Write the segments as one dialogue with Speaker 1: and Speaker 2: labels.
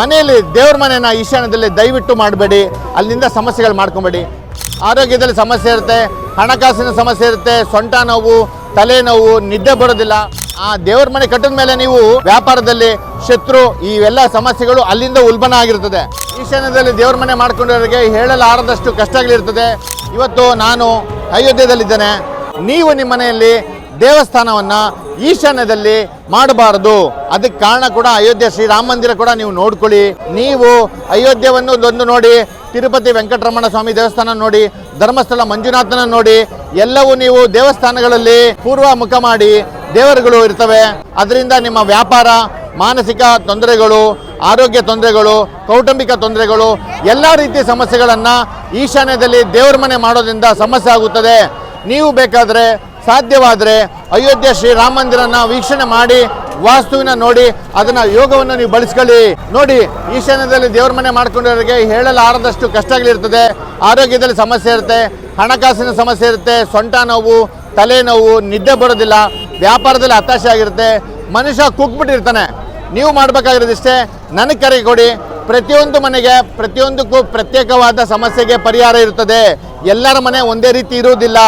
Speaker 1: ಮನೆಯಲ್ಲಿ ದೇವ್ರ ಮನೆನ ಈಶಾನ್ಯದಲ್ಲಿ ದಯವಿಟ್ಟು ಮಾಡಬೇಡಿ. ಅಲ್ಲಿಂದ ಸಮಸ್ಯೆಗಳು ಮಾಡ್ಕೊಬೇಡಿ. ಆರೋಗ್ಯದಲ್ಲಿ ಸಮಸ್ಯೆ ಇರುತ್ತೆ, ಹಣಕಾಸಿನ ಸಮಸ್ಯೆ ಇರುತ್ತೆ, ಸೊಂಟ ನೋವು ತಲೆನೋವು ನಿದ್ದೆ ಬರೋದಿಲ್ಲ. ಆ ದೇವ್ರ ಮನೆ ಕಟ್ಟಿದ ಮೇಲೆ ನೀವು ವ್ಯಾಪಾರದಲ್ಲಿ ಶತ್ರು ಇವೆಲ್ಲ ಸಮಸ್ಯೆಗಳು ಅಲ್ಲಿಂದ ಉಲ್ಬಣ ಆಗಿರ್ತದೆ. ಈಶಾನ್ಯದಲ್ಲಿ ದೇವ್ರ ಮನೆ ಮಾಡ್ಕೊಂಡಿರೋರಿಗೆ ಹೇಳಲಾರದಷ್ಟು ಕಷ್ಟಗಳಿರ್ತದೆ. ಇವತ್ತು ನಾನು ಅಯೋಧ್ಯದಲ್ಲಿದ್ದೇನೆ ನೀವು ನಿಮ್ಮ ಮನೆಯಲ್ಲಿ ದೇವಸ್ಥಾನವನ್ನ ಈಶಾನ್ಯದಲ್ಲಿ ಮಾಡಬಾರದು. ಅದಕ್ಕೆ ಕಾರಣ ಕೂಡ ಅಯೋಧ್ಯೆ ಶ್ರೀರಾಮ ಮಂದಿರ ಕೂಡ ನೀವು ನೋಡ್ಕೊಳ್ಳಿ. ನೀವು ಅಯೋಧ್ಯೆಯನ್ನು ಒಂದು ನೋಡಿ, ತಿರುಪತಿ ವೆಂಕಟರಮಣ ಸ್ವಾಮಿ ದೇವಸ್ಥಾನ ನೋಡಿ, ಧರ್ಮಸ್ಥಳ ಮಂಜುನಾಥನ ನೋಡಿ, ಎಲ್ಲವೂ ನೀವು ದೇವಸ್ಥಾನಗಳಲ್ಲಿ ಪೂರ್ವ ಮುಖ ಮಾಡಿ ದೇವರುಗಳು ಇರ್ತವೆ. ಅದರಿಂದ ನಿಮ್ಮ ವ್ಯಾಪಾರ, ಮಾನಸಿಕ ತೊಂದರೆಗಳು, ಆರೋಗ್ಯ ತೊಂದರೆಗಳು, ಕೌಟುಂಬಿಕ ತೊಂದರೆಗಳು, ಎಲ್ಲ ರೀತಿಯ ಸಮಸ್ಯೆಗಳನ್ನು ಈಶಾನ್ಯದಲ್ಲಿ ದೇವರ ಮನೆ ಮಾಡೋದ್ರಿಂದ ಸಮಸ್ಯೆ ಆಗುತ್ತದೆ. ನೀವು ಬೇಕಾದರೆ ಸಾಧ್ಯವಾದರೆ ಅಯೋಧ್ಯೆ ಶ್ರೀರಾಮ ಮಂದಿರನ ವೀಕ್ಷಣೆ ಮಾಡಿ ವಾಸ್ತುವಿನ ನೋಡಿ, ಅದನ್ನ ಯೋಗವನ್ನು ನೀವು ಬಳಸ್ಕೊಳ್ಳಿ. ನೋಡಿ ಈಶಾನ್ಯದಲ್ಲಿ ದೇವ್ರ ಮನೆ ಮಾಡ್ಕೊಂಡವರಿಗೆ ಹೇಳಲಾರದಷ್ಟು ಕಷ್ಟಗಳಿರ್ತದೆ ಆರೋಗ್ಯದಲ್ಲಿ ಸಮಸ್ಯೆ ಇರುತ್ತೆ, ಹಣಕಾಸಿನ ಸಮಸ್ಯೆ ಇರುತ್ತೆ, ಸೊಂಟ ನೋವು ತಲೆನೋವು ನಿದ್ದೆ ಬರೋದಿಲ್ಲ, ವ್ಯಾಪಾರದಲ್ಲಿ ಹತಾಶೆ ಆಗಿರುತ್ತೆ. ಮನುಷ್ಯ ಕುಗ್ಬಿಟ್ಟಿರ್ತಾನೆ. ನೀವು ಮಾಡಬೇಕಾಗಿರೋದಿಷ್ಟೇ, ನನಗೆ ಕರೆ ಕೊಡಿ. ಪ್ರತಿಯೊಂದು ಮನೆಗೆ, ಪ್ರತಿಯೊಂದಕ್ಕೂ ಪ್ರತ್ಯೇಕವಾದ ಸಮಸ್ಯೆಗೆ ಪರಿಹಾರ ಇರುತ್ತದೆ ಎಲ್ಲರ ಮನೆ ಒಂದೇ ರೀತಿ ಇರುವುದಿಲ್ಲ.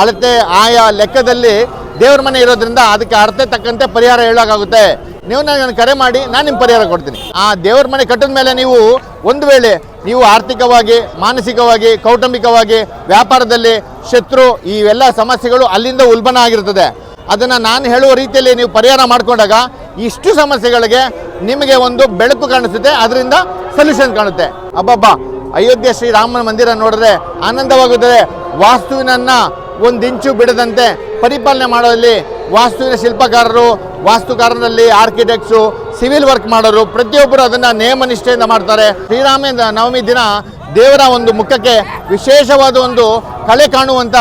Speaker 1: ಅಳತೆ ಆಯಾ ಲೆಕ್ಕದಲ್ಲಿ ದೇವ್ರ ಮನೆ ಇರೋದ್ರಿಂದ ಅದಕ್ಕೆ ಅರ್ಥ ತಕ್ಕಂತೆ ಪರಿಹಾರ ಹೇಳೋಕ್ಕಾಗುತ್ತೆ. ನೀವು ನನಗೆ ಕರೆ ಮಾಡಿ, ನಾನು ನಿಮ್ಮ ಪರಿಹಾರ ಕೊಡ್ತೀನಿ. ಆ ದೇವ್ರ ಮನೆ ಕಟ್ಟಿದ ಮೇಲೆ ನೀವು ಒಂದು ವೇಳೆ ನೀವು ಆರ್ಥಿಕವಾಗಿ, ಮಾನಸಿಕವಾಗಿ, ಕೌಟುಂಬಿಕವಾಗಿ, ವ್ಯಾಪಾರದಲ್ಲಿ ಶತ್ರು ಇವೆಲ್ಲ ಸಮಸ್ಯೆಗಳು ಅಲ್ಲಿಂದ ಉಲ್ಬಣ ಆಗಿರ್ತದೆ. ಅದನ್ನು ನಾನು ಹೇಳುವ ರೀತಿಯಲ್ಲಿ ನೀವು ಪರಿಹಾರ ಮಾಡಿಕೊಂಡಾಗ ಇಷ್ಟು ಸಮಸ್ಯೆಗಳಿಗೆ ನಿಮಗೆ ಒಂದು ಬೆಳಕು ಕಾಣಿಸುತ್ತೆ, ಅದರಿಂದ ಸೊಲ್ಯೂಷನ್ ಕಾಣುತ್ತೆ. ಅಬ್ಬಬ್ಬ ಅಯೋಧ್ಯೆ ಶ್ರೀರಾಮನ ಮಂದಿರ ನೋಡಿದ್ರೆ ಆನಂದವಾಗುತ್ತದೆ. ವಾಸ್ತುವಿನನ್ನ ಒಂದಿಂಚು ಬಿಡದಂತೆ ಪರಿಪಾಲನೆ ಮಾಡೋದಲ್ಲಿ ವಾಸ್ತುವಿನ ಶಿಲ್ಪಕಾರರು, ವಾಸ್ತುಕಾರರಲ್ಲಿ ಆರ್ಕಿಟೆಕ್ಟ್ಸು ಸಿವಿಲ್ ವರ್ಕ್ ಮಾಡೋರು ಪ್ರತಿಯೊಬ್ಬರು ಅದನ್ನು ನೇಮ ನಿಷ್ಠೆಯಿಂದ ಮಾಡ್ತಾರೆ. ಶ್ರೀರಾಮ ನವಮಿ ದಿನ ದೇವರ ಒಂದು ಮುಖಕ್ಕೆ ವಿಶೇಷವಾದ ಒಂದು ಕಳೆ ಕಾಣುವಂಥ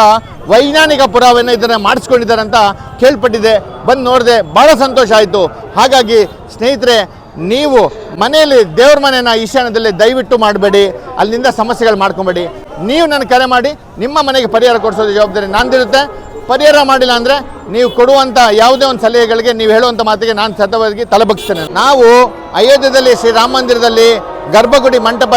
Speaker 1: ವೈಜ್ಞಾನಿಕ ಪುರಾವೆಯನ್ನು ಇದನ್ನು ಮಾಡಿಸ್ಕೊಂಡಿದ್ದಾರೆ ಅಂತ ಕೇಳ್ಪಟ್ಟಿದೆ. ಬಂದು ನೋಡಿದೆ ಭಾಳ ಸಂತೋಷ ಆಯಿತು. ಹಾಗಾಗಿ ಸ್ನೇಹಿತರೆ ನೀವು ಮನೆಯಲ್ಲಿ ದೇವ್ರ ಮನೆನ ಈಶಾನ್ಯದಲ್ಲಿ ದಯವಿಟ್ಟು ಮಾಡಬೇಡಿ, ಅಲ್ಲಿಂದ ಸಮಸ್ಯೆಗಳು ಮಾಡ್ಕೊಬೇಡಿ. ನೀವು ನನ್ನ ಕರೆ ಮಾಡಿ, ನಿಮ್ಮ ಮನೆಗೆ ಪರಿಹಾರ ಕೊಡಿಸೋದು ಜವಾಬ್ದಾರಿ ನಂದಿರುತ್ತೆ. ಪರಿಹಾರ ಮಾಡಿಲ್ಲ ಅಂದರೆ ನೀವು ಕೊಡುವಂಥ ಯಾವುದೇ ಒಂದು ಸಲಹೆಗಳಿಗೆ ನೀವು ಹೇಳುವಂಥ ಮಾತಿಗೆ ನಾನು ಸತವಾಗಿ ತಲೆಬಗ್ಸ್ತೇನೆ ನಾವು ಅಯೋಧ್ಯೆಯಲ್ಲಿ ಶ್ರೀರಾಮ ಮಂದಿರದಲ್ಲಿ ಗರ್ಭಗುಡಿ ಮಂಟಪ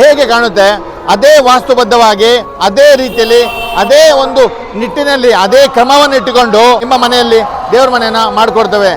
Speaker 1: ಹೇಗೆ ಕಾಣುತ್ತೆ, ಅದೇ ವಾಸ್ತುಬದ್ಧವಾಗಿ, ಅದೇ ರೀತಿಯಲ್ಲಿ, ಅದೇ ಒಂದು ನಿಟ್ಟಿನಲ್ಲಿ, ಅದೇ ಕ್ರಮವನ್ನು ಇಟ್ಟುಕೊಂಡು ನಿಮ್ಮ ಮನೆಯಲ್ಲಿ ದೇವ್ರ ಮನೆಯನ್ನು ಮಾಡಿಕೊಡ್ತೇವೆ.